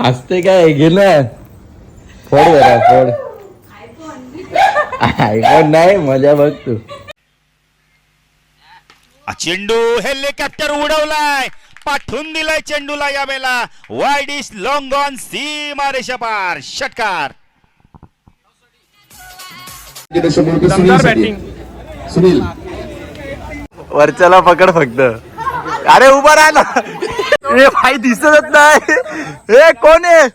हसते काय? घे ना. फोड जरा फोड. आयफोन नाही मजा बघ तू. चेंडू हेलिकॉप्टर उडवलाय. पाठवून दिलाय चेंडूला यावेळेला. वाईड इस लॉंग ऑन सीमा रेषा पार षटकार सुनील. वरच्याला पकड फक्त. अरे उभा राहा ना ए भाई दिसतच नाही. ए कोण आहे?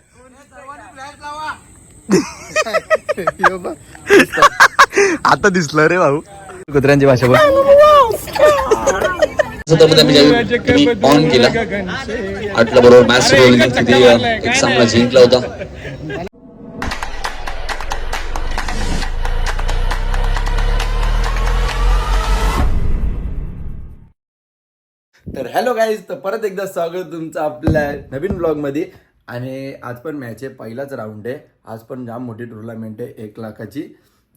आता दिसलं रे भाऊ. कुत्र्यांची भाषा बोल. ऑन केला. आठला बरोबर मॅच सुरू झाली तिथे अ, एक सामना जिंकला होता. तर हॅलो गाईज तर परत एकदा स्वागत तुमचं आपल्या नवीन ब्लॉगमध्ये आणि आज पण मॅच आहे पहिलाच राऊंड आहे. आज पण जाम मोठी टुर्नामेंट आहे एक लाखाची.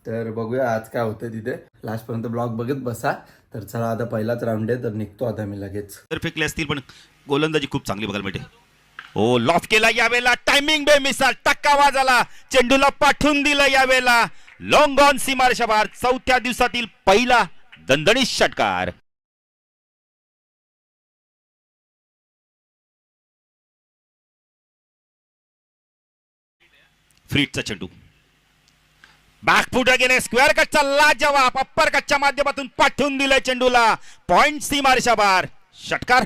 तर बघूया आज काय होतं तिथे. लास्टपर्यंत ब्लॉग बघत बसा. तर चला आता पहिलाच राऊंड आहे तर निघतो आता मी लगेच. तर फेकले असतील पण गोलंदाजी खूप चांगली बघायला मिळते. हो लॉफ केला यावेळेला. टायमिंग बे मिसाल टक्का वाजाला. चेंडूला पाठवून दिलं यावेळेला. लॉंग ऑन सीमार शबार चौथ्या दिवसातील पहिला दणदणीत षटकार. फ्रीटचा चेंडू. बॅकफुट गेले स्क्वेअर कटचा लाजवाब अप्पर कटच्या माध्यमातून पाठवून दिलंय चेंडूला. पॉइंट सी मारशा बार. षटकार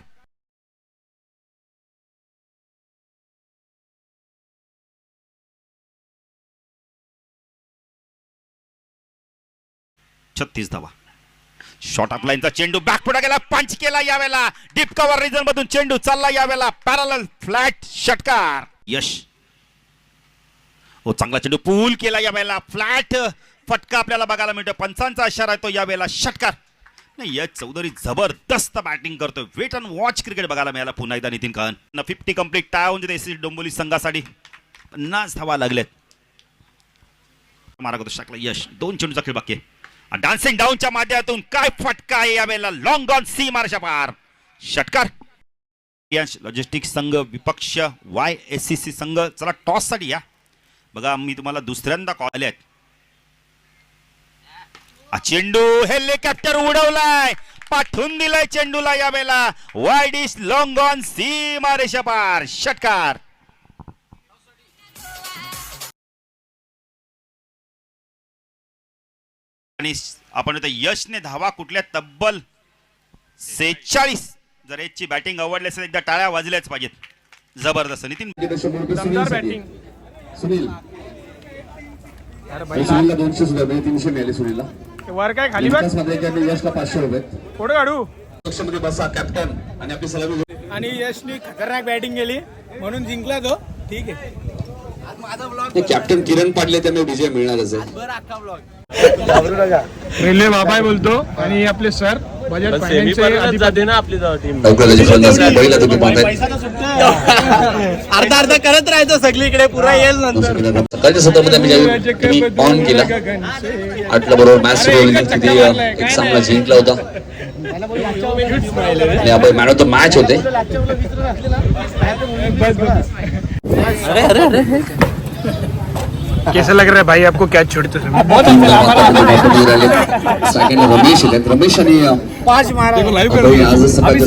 छत्तीस धावा. शॉर्ट ऑफ लाईनचा चेंडू बॅकफुटा गेला पंच केला यावेळेला. डीप कव्हर रिजन मधून चेंडू चालला यावेळेला. पॅरल फ्लॅट षटकार यश. हो चांगला चेंडू पूल केला यावेळेला फ्लॅट फटका आपल्याला बघायला मिळतो पंचांचा इशारा आहे तो यावेळेला षटकार. नाही यश चौधरी जबरदस्त बॅटिंग करतोय. वेट अँड वॉच क्रिकेट बघायला मिळाला पुन्हा एकदा नितीन कहन न फिफ्टी कंप्लीट टाय होऊन देते डोंबोली संघासाठी. पन्नास धावा लागल्यात. मारा करतो शकला यश. दोन चेंडूचा खेळ बाकी डान्सिंग डाऊनच्या माध्यमातून काय फटका आहे यावेळेला लॉंग गॉन सी मारशा पार. षटकार. यश संघ विपक्ष वाय एस सी सी संघ चला टॉससाठी या. बघा मी तुम्हाला दुसऱ्यांदा कॉल आले चेंडू हेलिकॉप्टर उडवलाय. पाठवून दिलाय चेंडूला या वेळेला वाईड इज लॉंग ऑन सीमा रेषा पार षटकार. आणि आपण यशने धावा कुठल्या तब्बल सेहेचाळीस जर याची बॅटिंग आवडली असेल एकदा टाळ्या वाजल्याच पाहिजेत. जबरदस्त. नितीन बॅटिंग सुनील. सुनीलला दोनशे सुद्धा म्हणजे तीनशे मिळाले सुनीलला. वर काय खाली बघमध्ये यशला पाचशे रुपये. फोटो काढू. पक्षामध्ये बसा कॅप्टन आणि आपली सलामी आणि यशनी खतरनाक बॅटिंग केली. म्हणून जिंकला तो. ठीक आहे. ते कॅप्टन किरण पाडले त्यांना विजय मिळणारच आहे. रेल्वे बाबाय बोलतो आणि आपले सर बजाज फायनान्सचे जाते ना आपली जाऊ टीम लवकर त्याची फलंदाज पहिला तुम्ही पाहताय. अर्धा अर्धा करत राहायचं सगळीकडे पुरा येईल नंतर. सकाळच्या सत्रामध्ये आम्ही ज्यावेळी ऑन केला आठला बरोबर मॅच सुरू झाली तिथे एक सामना जिंकला होता. आणि आपण मॅन ऑफ द मॅच होते. कैसा लग रहा है भाई आपको? कैच छोड़ते सेकंड रमेश आणि अ, पाच मारा अभय आज होती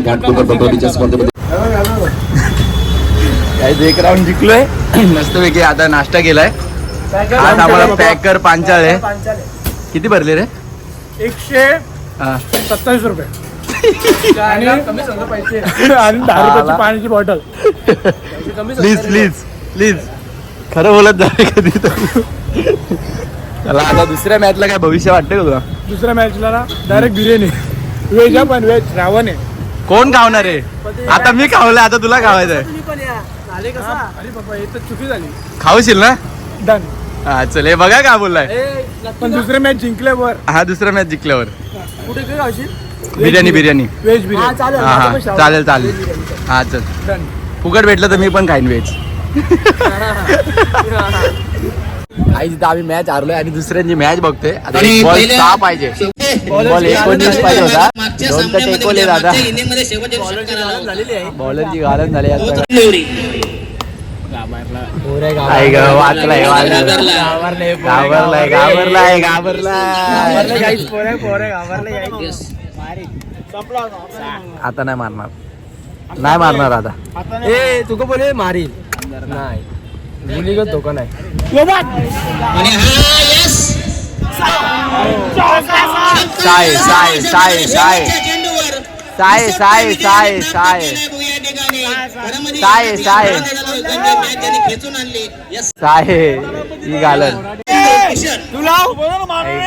घाटकोपर पटोलीच्या स्पर्धेमध्ये एक राऊंड जिंकलोय मस्तपैकी आता नाश्ता केलाय आज आम्हाला पॅकर पांचाळ आहे किती भरले रे? एकशे हा। सत्तावीस रुपये। आणि आणि दहा रुपयाची पाण्याची बॉटल. प्लीज प्लीज प्लीज खरं बोलत जा रे कधी चला आता दुसऱ्या मॅचला काय भविष्य वाटतं का तुला? दुसऱ्या मॅचला ना डायरेक्ट बिर्याणी. व्हेज आहे पण व्हेज रावण आहे. कोण खावणार आहे? आता मी खावलं आता तुला खावायचंय. अरे बाबा हे तर चुकी झाली. खाऊशील ना? डन हा चल हे बघा का बोललाय. पण दुसरे मॅच जिंकल्यावर. हा दुसरा मॅच जिंकल्यावर. कुठे काय बिर्याणी बिर्याणी. व्हेज बिर्याणी. हा हा चालेल चालेल. हा चल. डन फुकट भेटलं तर मी पण खाईन व्हेज. आई तिथं आम्ही मॅच हारलोय आणि दुसऱ्यांची मॅच बघतोय. आता एक बॉल सहा पाहिजे. बॉल एकोणीस पाहिजे होता. दोन तर टेकवले दादा. बॉलरची घालन झाली आता. नेवरी. आई ग वाचलाय वाचलाय. घाबरला. घाबरलाय घाबरलाय घाबरलाय. आता नाही मारणार. नाही मारणार आता. ए तुका बोले मारील नाही. मुलीगत धोका नाही. आणि हा yes. साय साय साय साय. शेवटच्या चेंडूवर साय साय. साय साय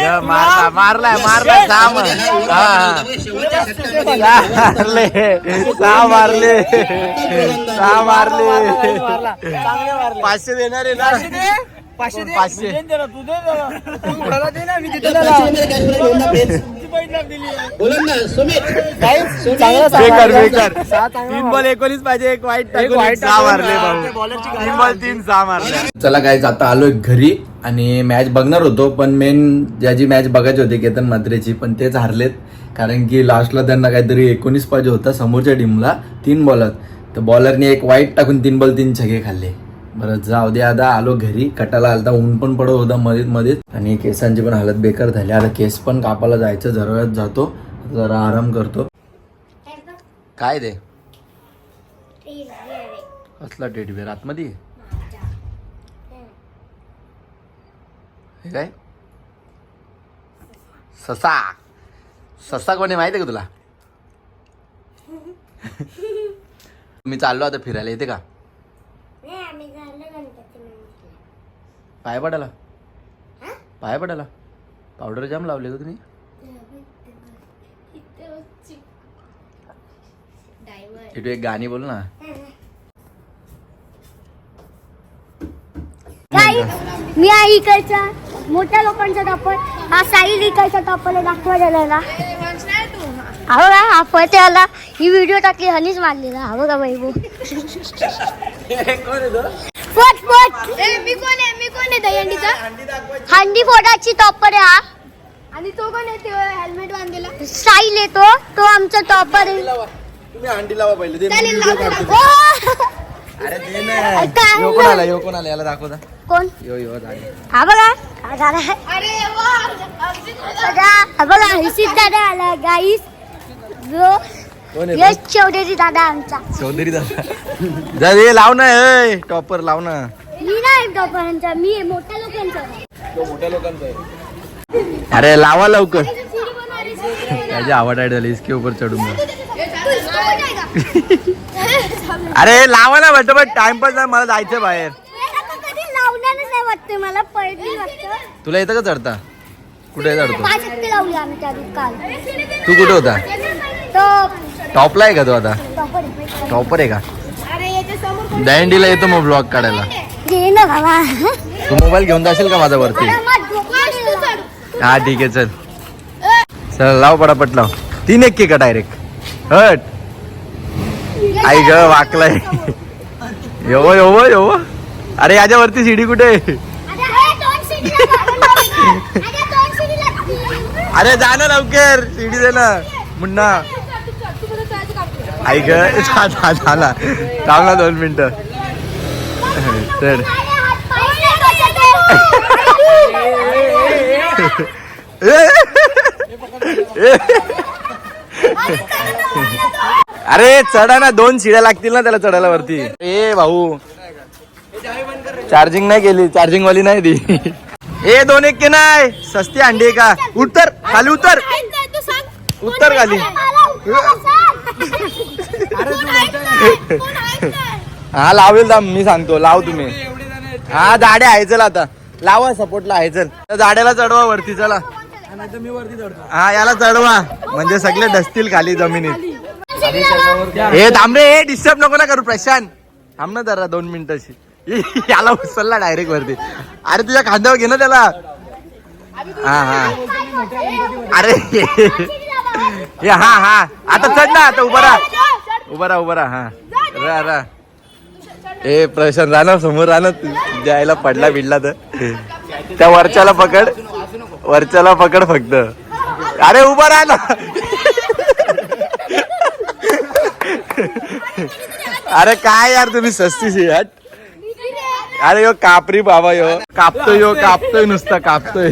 या ठिकाणी घरामध्ये साय, साय. त्यांनी match त्यांनी खेचून आहे ना बेकार बेकार. तीन बॉल एकोणीस पाहिजे एक वाईट एक सहा टाकून, मारले भाऊ. तीन बॉल तीन सहा मारले. चला काय आता आलोय घरी आणि मॅच बघणार होतो पण मेन ज्याची मॅच बघायची होती केतन मात्रेची पण तेच हारलेत. कारण की लास्टला त्यांना काहीतरी एकोणीस पाहिजे होता समोरच्या टीमला तीन बॉलर तर बॉलरने एक वाईट टाकून तीन बॉल तीन छगे खाल्ले. बरं जाऊ दे आता आलो घरी. कटाला आलता ऊन पण पडत होता मध्येच मध्येच आणि केसांची पण हालत बेकार झाली. आता केस पण कापायला जायचं जरा जातो. जरा आराम करतो. काय दे कसला टेडीबेअर आतमध्ये? आहे? हे काय? ससा. ससा कोणी माहिती आहे का तुला? मी चाललो आता फिरायला. येते का? पाय पडायला? पाय पडायला? पावडर जाम लावले का तुम्ही? इथे एक गाणी बोल ना. मी आहे इकडचा. मोठ्या लोकांचा टॉपर हा साईल इकडचा टॉपर दाखवा गेलेला हा बघा हा फते आला. ही व्हिडिओ टाकली हनीच मारलेला. हा बघा वैभव फोट फोट मी कोण आहे? मी कोण आहे दहीहंडीचा हंडी फोडाची टॉपर आहे हा. आणि तो कोण आहे? हेल्मेट बांधलेला. साईल येतो तो. आमचा टॉपर आहे. तुम्ही अंडी लावा पहिले. ते video काढतो. अरे दे ना. काय? यो कोण आला यो कोण आला याला दाखवता कोण? यो यो झाले हा बघा. हा झाला? अरे हा बघा हर्षित दादा आला गाईस जो कोण आहे यश चौधरी दादा आमचा. चौधरी दादा. जा रे लाव ना ए टॉपर लाव ना. मी नाही टॉपरांचा मी आहे मोठ्या लोकांचा मोठ्या लोकांचा अरे लावा लवकर. त्याची आवड आहे झाली इसके ऊपर चढून जा. अरे लावा ना बेटा बट टाइमपास नाही मला जायचं बाहेर. कधी लावण्याने नाही वाटतं मला पडली वाटतं. तुला येतं का चढता? कुठे चढतो? पाच हप्ते लावले आम्ही त्या दिवशी काल. तू कुठे होता? तो टॉपला आहे का तू आता? टॉपर आहे. का? दहीहंडीला येतो मग ब्लॉग काढायला. तू मोबाईल घेऊन जाशील का माझा वरती हा ठीक आहे चल. चल लाव पटापट लाव. तीन एक का डायरेक्ट हट. आई ग वाकलाय. येवो येवो येवो अरे याच्यावरती शिडी कुठे आहे? अरे जा ना लवकर. शिडी दे ना. मुन्ना. जा- झाला. थांब ना दोन मिनिटं. चल अरे चढा ना दोन शिड्या लागतील ना त्याला चढायला वरती. ए भाऊ. चार्जिंग नाही केली चार्जिंग वाली नाही ती. ए दोन एक के नाही. सस्ती अंडी का? उतर खाली उतर. उत्तर खाली. हा लावेल दाम मी सांगतो लाव तुम्ही. हा दाड्या आहे चल आता. लावा सपोर्टला आहे चल. त्या दाड्याला चढवा वरती चला. हा याला चढवा. म्हणजे सगळे डसतील खाली जमिनीत. हे थांब रे हे डिस्टर्ब नको ना करू प्रशांत. थांब ना जरा दोन मिनिटाची. याला उचलला डायरेक्ट वरती. अरे तुझ्या खांद्यावर घे ना त्याला. हा हा. अरे हा हा आता चढ ना आता उभा राहा. उभा राहा उभा राहा हा. रा रा ए प्रशांत राहणार समोर राहणार. द्यायला पडला बिडला तर. त्या वरच्याला पकड. वरच्याला पकड फक्त. अरे उभा राहा ना. अरे काय यार तुम्ही सस्ती हट. अरे यो कापरी बाबा यो. कापतोय यो कापतोय नुसता कापतोय.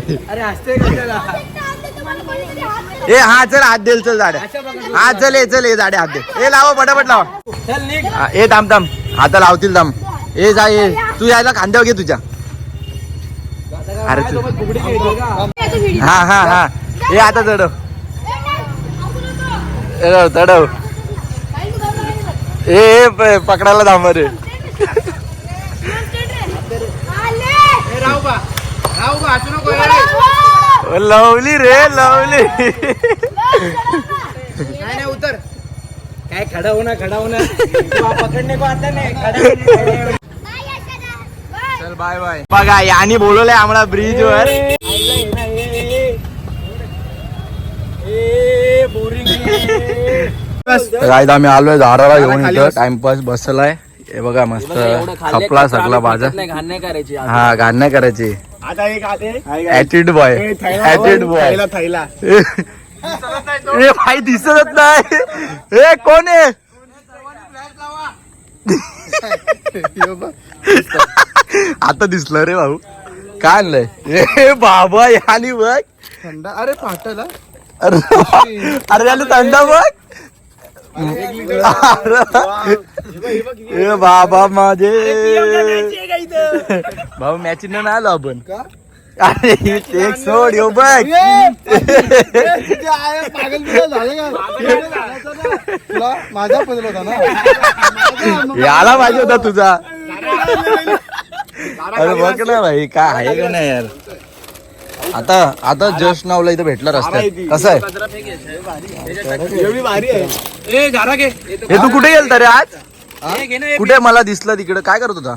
ए हा चल हात देल चल जाड्या हा चल ए चल ए जाड्या हात दे. ए लावा पटापट लावा. ए थांब थांब. आता लावतील थांब. ए जा ए. तू यायला खांद्यावर घे तुझ्या. अरे तू- हा हा हा. ए आता चढव. चढव. चढव. ए पकडायला थांब रे लवली रे लवली काय खडा होणार खडा होणार. पकडणे को आता नाही खडा चल बाय बाय बघा यानी बोलवलंय आम्हाला ब्रिज वर काय आम्ही आलोय झाडाला घेऊन इथं. टाइमपास बसलाय. हे बघा मस्त खपला सकला बाजार घाण नाही करायची. हा घाण नाही करायची. आता एक आले ऍटिड बॉय ऍटिड बॉय थैला थैला ए. भाई दिसतच नाही. ए कोण आहे? आता दिसलं रे भाऊ. काय आणलंय? ए बाबा यानी बघ. थंडा अरे फाटला अरे अरे याने थंडा बघ. ए बाबा माझे. भाऊ मॅचिंग नाही आलो आपण. अरे एक सोड यो बघ. पागल बिगल झालं का? तुला माझा पदल होता ना? याला पाहिजे होता तुझा. अरे बघ ना भाई काय आहे का नाही यार? आता आता जस्ट नावला इथं भेटला रस्त्यात. कसं आहे? एवढी भारी आहे. हे तू कुठे गेलता रे आज? कुठे? मला दिसलं तिकडे. काय करत होता?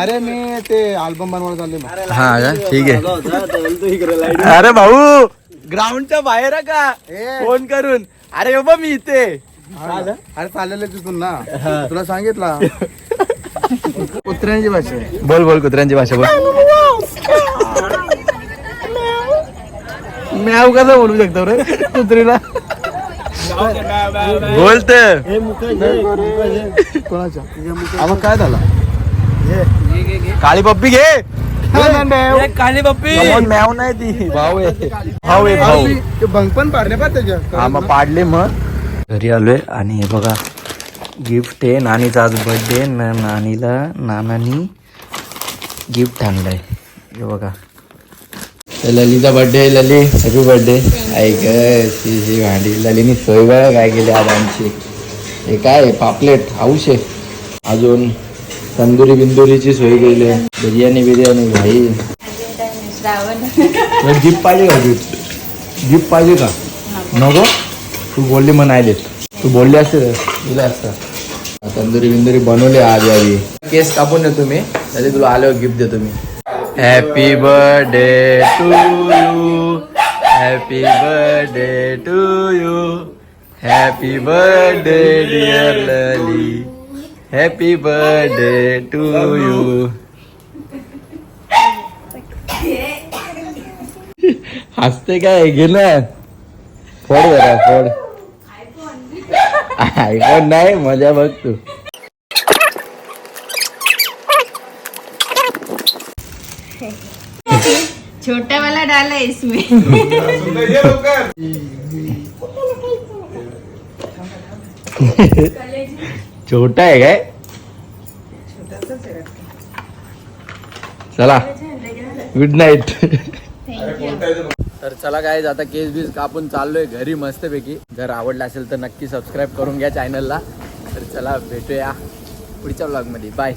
अरे मी ते अल्बम बनवायला चाललेलो हा का ठीक आहे. अरे भाऊ! ग्राउंडच्या बाहेर का? फोन करून. अरे बाबा मी इथे. अरे चाललेलं तिथून ना. तुला सांगितला. कुत्र्यांची भाषा बोल बोल कुत्र्यांची भाषा बोल. म्याव कसं बोलू शकतो रे कुत्रीला. बोलत. कोणाच्या? काय झाला? काळी पप्पी घे. काली पप्पी. मॅव नाही ती. भाऊ आहे. भाऊ आहे भाऊ. भंग पण पाडले पा त्याच्या. हा मग पाडले मग. घरी आलोय आणि हे बघा गिफ्ट आहे. नानीचा आज बर्थडे ना नानीला नानानी गिफ्ट आणलंय. हे बघा. तर ललीचा बर्थडे आहे लली हॅपी बर्थडे ऐक ही भांडी. ललीनी सोय बघा काय केली आज आमची? हे काय? पापलेट हाऊस आहे. अजून तंदुरी बिंदुरीची सोय केली आहे. बिर्याणी बिर्याणी भाई. गिफ्ट पाहिजे का गिफ्ट गिफ्ट पाहिजे का? नको? तू बोलली म्हणायले तू बोलली असते तर दिलं असतं. तंदुरी बिंदुरी बनवली आज यावी केस कापून देतो मी तरी तुला आल्यावर गिफ्ट देतो मी. Happy birthday to you happy birthday to you happy birthday dear Lalli happy birthday to you हसते काय? घे ना. फोड जरा फोड. आयफोन नाही मजा बघ तू. छोटा वाला डाला है इसमें. छोटा आहे काय? चला. गुड नाईट तर चला काय आता केस बीस कापून चाललोय घरी मस्तपैकी. जर आवडलं असेल तर नक्की सबस्क्राईब करून घ्या चॅनलला तर चला भेटूया पुढच्या ब्लॉगमध्ये बाय